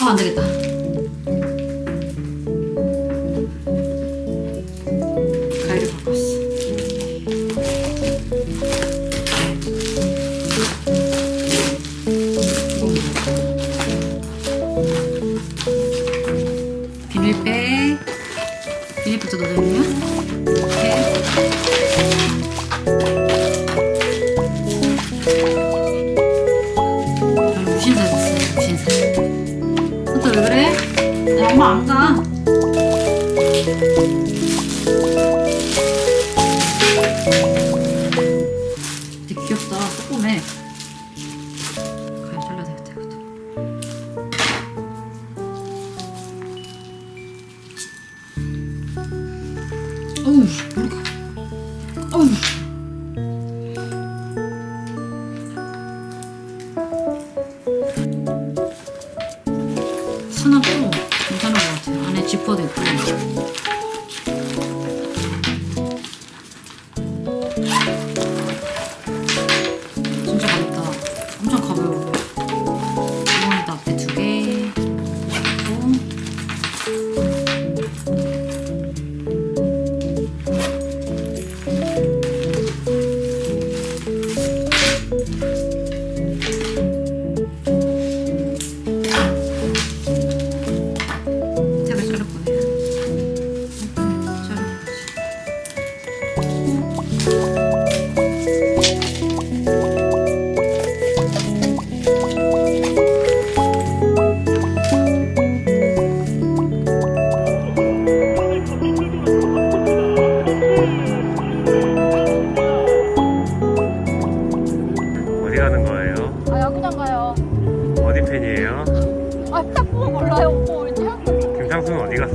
아, 안 되겠다.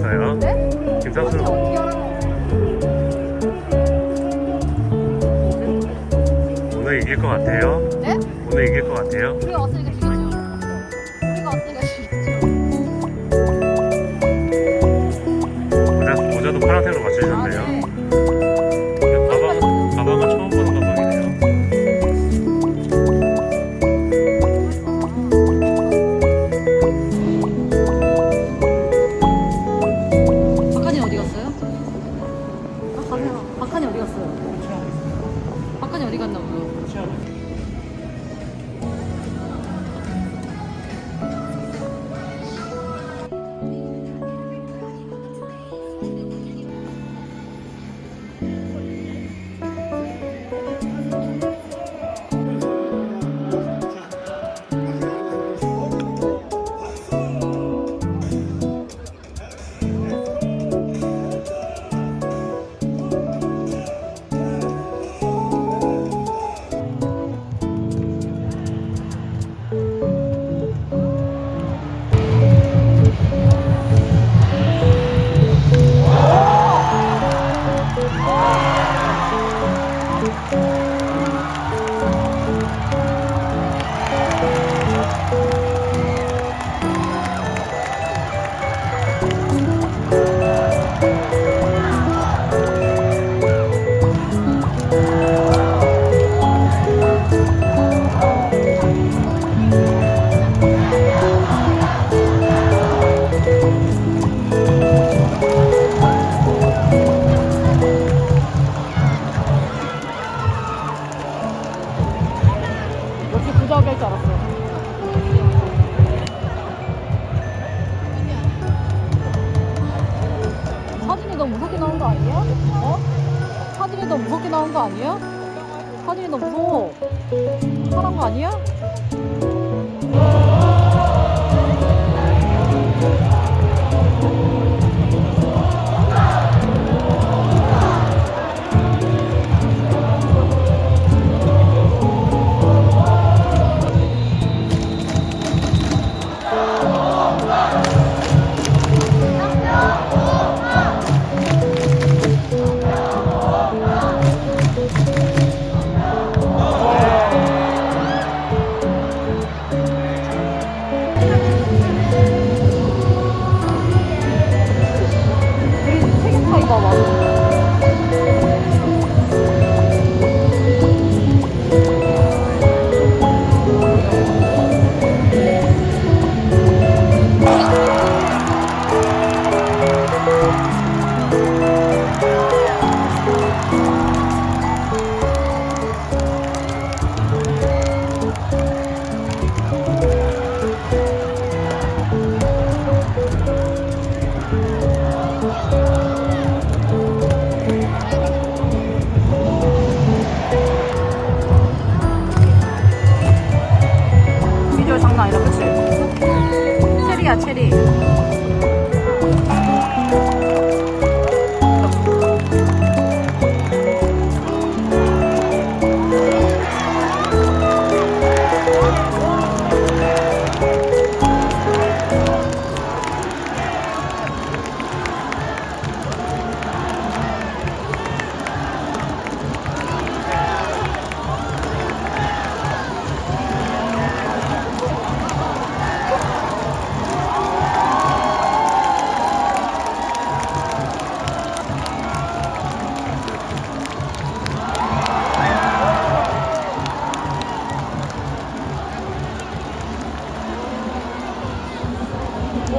있어요. 네? 김상수 어떻게 오늘 이길 것 같아요. 네? 오늘 이길 것 같아요. 우리가 왔으니까 죽여줘. 우리가 왔으니까 죽여줘. 모자, 모자도 파란색으로 맞추셨네요. 아, 네.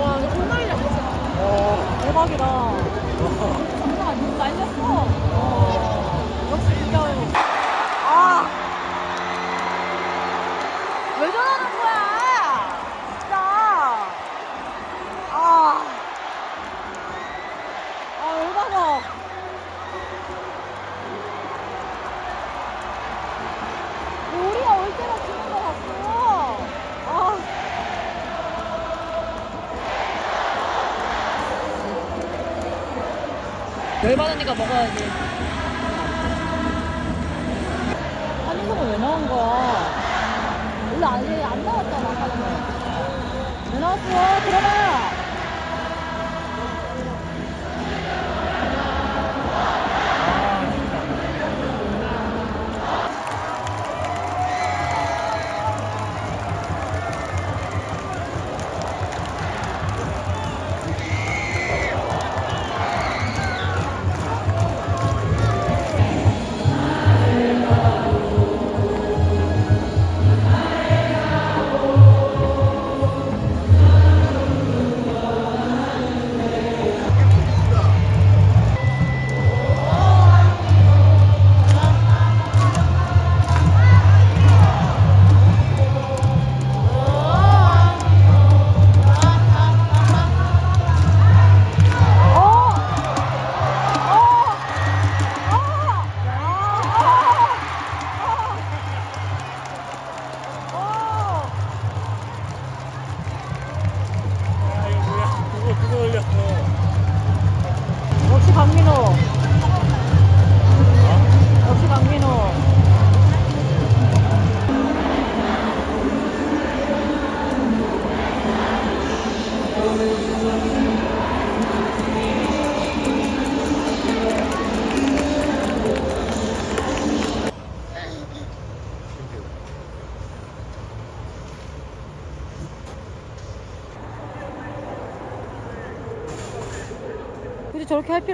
와, 이거 정말이야, 진짜. 대박이다. 장난 아니야. 말렸어. 열받으니까 먹어야지.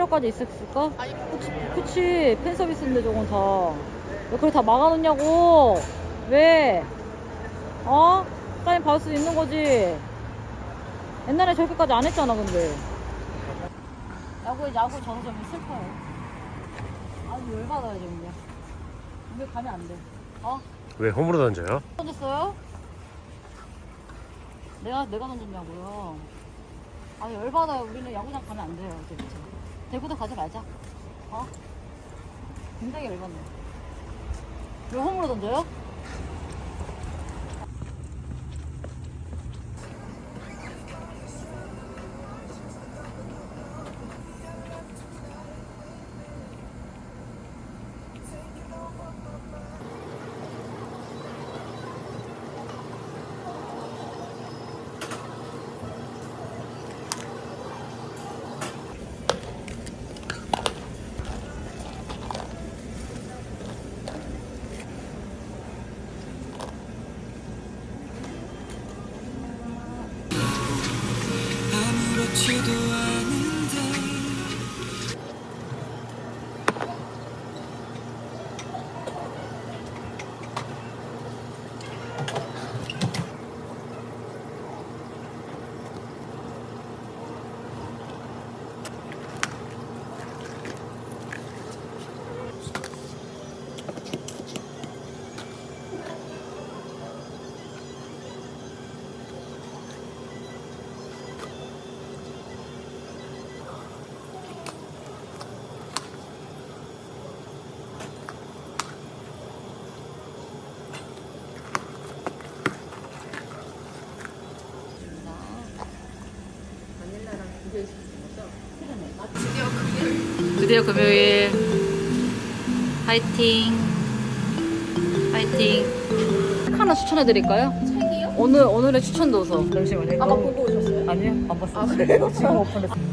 필요까지 있었을까? 그치, 그치. 팬 서비스인데 저건 다. 왜 그걸 다 막아놓냐고! 왜? 어? 사인 받을 수 있는 거지. 옛날에 저렇게까지 안 했잖아, 근데. 야구에 야구 저는 좀 슬퍼요. 아주 열받아요, 지금 그냥. 이게 가면 안 돼. 어? 왜 홈으로 던져요? 던졌어요? 내가 내가 던졌냐고요. 아 열받아요. 우리는 야구장 가면 안 돼요. 진짜. 대구도 가지 말자. 어? 굉장히 열받네. 왜 홈으로 던져요? 드디어 금요일. 파이팅. 파이팅. 책 하나 추천해 드릴까요? 책이요? 오늘 오늘의 추천 도서. 잠시만요. 아까 보고 오셨어요? 아니요, 안 봤어요. 지금 오픈했어요.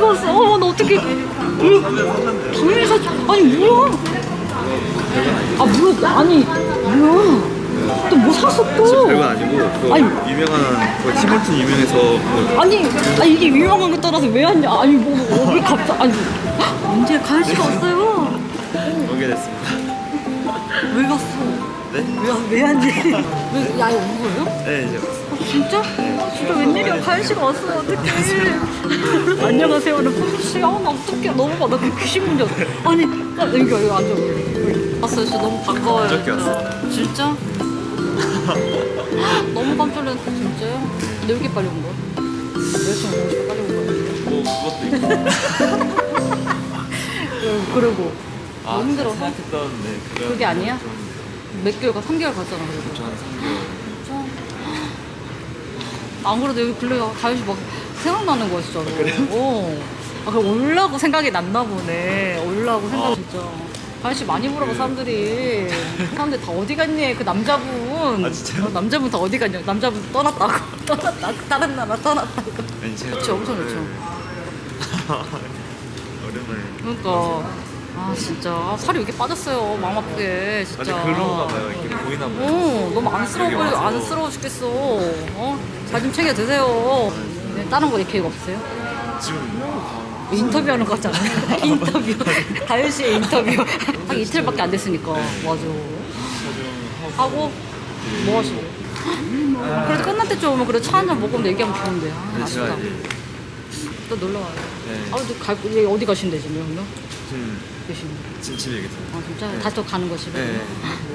왔어. 어, 나 어떻게? 당연히 사. 아니 뭐야? 아 뭐야? 아니 뭐야? 또 뭐 샀어 또? 별건 아니고 그 아니. 유명한 그 티몰튼 유명해서 그 아니, 아니 이게 유명한 거 따라서 왜 왔냐? 아니 뭐왜 갑자기 아니 언제 가연 씨가 왔어요? 오게 됐습니다. 왜 갔어? 네? 왜, 왜 왔니? 왜, 야에 온 거예요? 네 이제 왔어요. 어, 진짜? 어, 진짜 웬일이야 가연 씨가 왔어요 어떡해 안녕하세요 나 푸시 아나 어떡해 너무 봐. 나 귀신 문제 아니 나 여기 여기 앉아 왔어요 진짜 너무 반가워요 어저께 진짜. 진짜? 너무 깜짝 놀랐어 진짜요? 근데 왜 이렇게 빨리 온 거야? 싶어 빨리 온 거야 뭐 그것도 있고. 그리고- 아, 너무 힘들어서? 생각했던 네 그게 아니야? 좀몇 개월 가 3개월 갔잖아 그래도 저한 3개월. 진짜? 안 그래도 여기 근래 가연 씨막 생각나는 거야 진짜로. 그래요? 어. 아 올라고 생각이 났나 보네. 올라고 생각 어. 진짜. 가연 씨 많이 물어봐 사람들이. 사람들 다 어디 갔니? 그 남자분. 아, 진짜요? 어, 남자분 다 어디 갔냐? 남자분 떠났다고. 떠났다고. 다른 나라 떠났다고. 아니 제가 그쵸, 엄청 네. 좋죠. 오랜만에. 그러니까. 아 진짜 아, 살이 왜 이렇게 빠졌어요. 마음 아프게 진짜. 아직 그런가 봐요. 이렇게 보이나 봐요. 어, 너무 안쓰러워 여기 와서. 안쓰러워 죽겠어. 어? 잘좀 챙겨 드세요. 네, 다른 거 계획 없어요? 지금 인터뷰하는 거 같잖아요. 인터뷰. 가연 씨의 인터뷰. 한 이틀밖에 안 됐으니까. 네. 맞아. 하고, 뭐 하시고. 아, 그래도 끝날 때쯤 오면 그래도 차 한잔 먹으면 얘기하면 좋은데. 아, 네, 아쉽다. 이제 또 놀러 와요. 네. 아, 또 갈, 얘 어디 가신대, 지금, 그러면? 지금 계시는 지금 집에 계세요. 아, 진짜? 네. 다시 또 가는 거 집에? 네.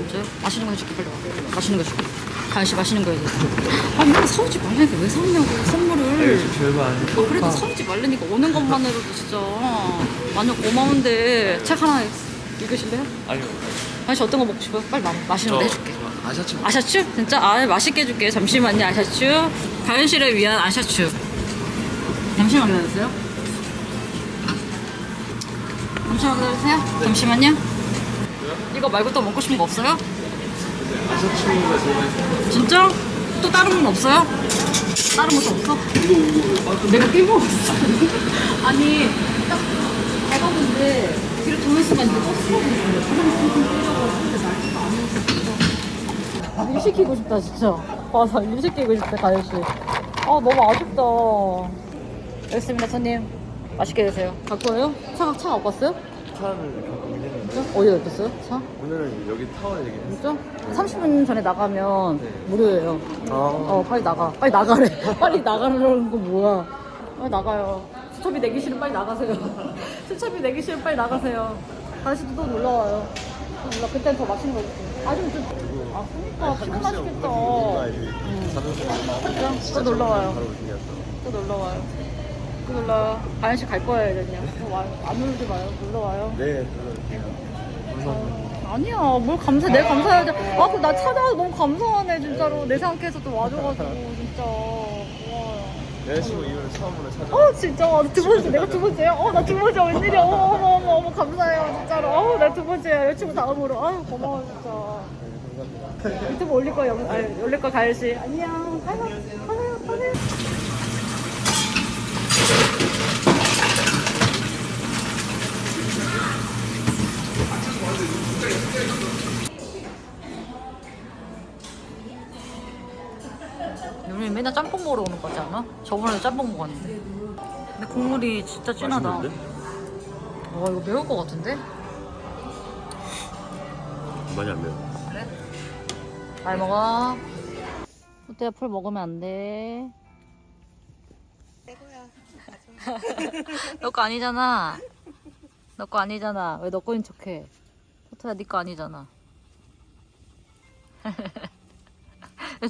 진짜요? 맛있는 거 해줄게, 빨리 와. 맛있는 거 해줄게. 가연 씨 맛있는 거 해줄게. 아, 맨날 사오지 말라니까 왜 사오냐고, 선물을. 아, 요즘 아니고. 아, 그래도 사오지 말라니까 오는 것만으로도 진짜 완전 고마운데 책 하나 읽으실래요? 아니요. 가연 씨 어떤 거 먹고 싶어요? 빨리 마, 맛있는 거 해줄게. 저 아샤츠. 아샤추? 진짜? 아, 맛있게 해줄게. 잠시만요, 아샤추. 가연 씨를 위한 아샤추. 잠시만 기다려주세요. 잠시만 기다려주세요. 잠시만요. 이거 말고 또 먹고 싶은 거 없어요? 진짜? 또 다른 건 없어요? 다른 것도 없어? 내가 끼고. 아니, 딱 밟았는데 뒤로 도는 순간 버스가 오는 일 시키고 싶다, 진짜. 맞아, 일 시키고 싶다, 가연씨. 아, 너무 아쉽다. 여기 있습니다, 손님. 맛있게 드세요. 갖고 와요? 차, 차 갖고 왔어요? 차를 갖고 있는데 진짜? 어디다 뒀어요? 차? 오늘은 여기 타워 얘기 했어요. 진짜? 30분 전에 나가면 네. 무료예요. 아. 어, 빨리 나가. 빨리 나가래. 빨리 나가라는 거 뭐야. 빨리 나가요. 수첩이 내기 싫으면 빨리 나가세요. 수첩이 내기 싫으면 빨리 나가세요. 다시 또 놀러 와요. 또 놀러, 그땐 더 맛있는 거 먹고. 아좀 좀. 아, 그러니까 피곤하시겠다. 진짜? 또 놀러 와요. 또 놀러 와요. 또 놀러 와요. 가연 씨 갈 거예요, 그냥. 또 와요. 안 놀지 마요. 놀러 와요. 네. 감사합니다. 아니야 뭘 감사 내가 감사해야지 아그 나 찾아와서 너무 감사하네 진짜로 내 생각해서 또 와줘가지고 진짜 고마워요 여자친구 이후로 처음으로 찾아. 어 진짜 두 번째 내가 두 번째야 어 나 두 번째 웬일이야 어머 어머 어머 어머 감사해요 진짜로 어 나 두 번째야 여자친구 다음으로 아유 고마워 진짜 유튜브 올릴 거야 영 아니 올릴 거 가열씨 안녕 가요 가요 가요 맨날 짬뽕 먹으러 오는 거지 않아? 저번에 짬뽕 먹었는데. 근데 국물이 진짜 진하다. 와 이거 매울 것 같은데? 많이 안 매워. 그래? 잘 먹어. 호텔 풀 먹으면 안 돼. 너 거 아니잖아. 너 거 아니잖아. 왜 너 거인 척해? 호텔야 네거 아니잖아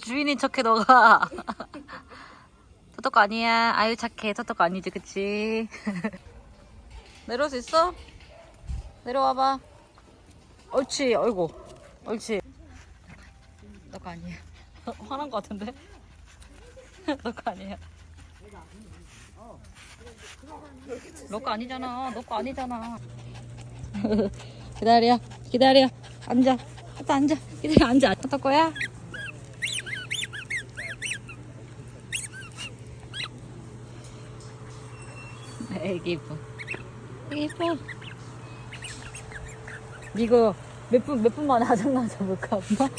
주인인 척해 너가. 토토 거 아니야. 아유 착해. 토토 거 아니지 그치? 내려올 수 있어? 내려와봐. 옳지 어이구 옳지. 너거 아니야. 화난 거 같은데? 너거 아니야. 너거 아니잖아. 너 거 아니잖아. 기다려. 기다려. 앉아. 또 앉아. 기다려. 앉아. 토토 거야? 애기 이뻐. 애기 이뻐. 이거 몇 분, 몇 분만에 아장나자 볼까, 엄마?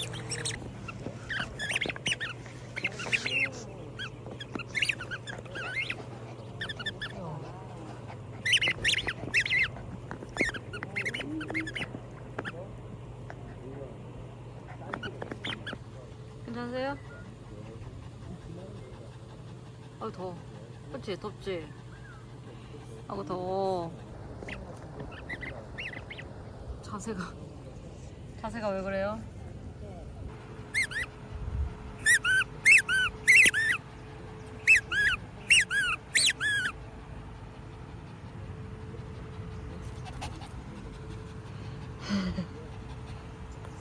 괜찮으세요? 아, 더워. 그치, 덥지? 아고 더워. 자세가 자세가 왜 그래요?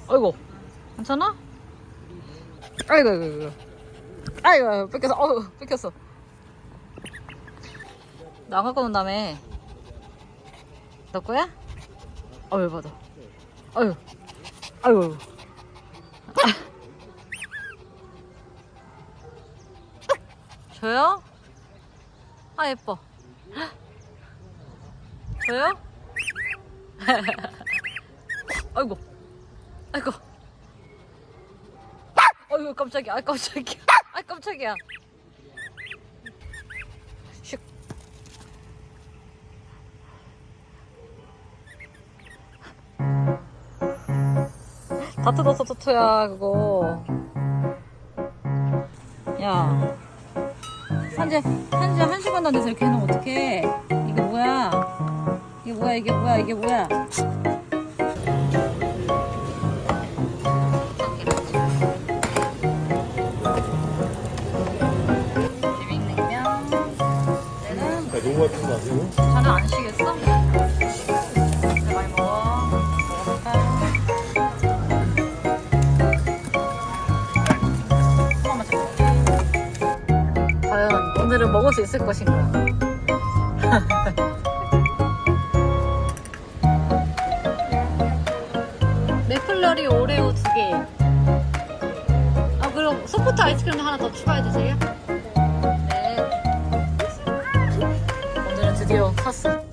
아이고 괜찮아? 아이고 아이고 아이고 아이고 아이고, 뺏겼어 어우 뺏겼어 나안 갖고 논다며 너 거야? 어휴 받아. 어휴. 아이고 저요? 아 예뻐. 저요? 아이고. 아이고. 아이고 깜짝이야. 아 깜짝이야. 아 깜짝이야 다 뜯었어 토토야 그거. 야. 한지 한지 한 시간도 안 돼서 이렇게 해놓으면 어떡해? 이게 뭐야? 이게 뭐야? 이게 뭐야? 이게 뭐야? 비빔냉면. 얘는 너무 같은 거 아니고? 자네 안 쉬겠어? 오늘은 먹을 수 있을 것인가? 맥플러리 오레오 두 개. 아 그럼 소프트 아이스크림 하나 더 추가해 주세요. 네. 오늘은 드디어 샀어.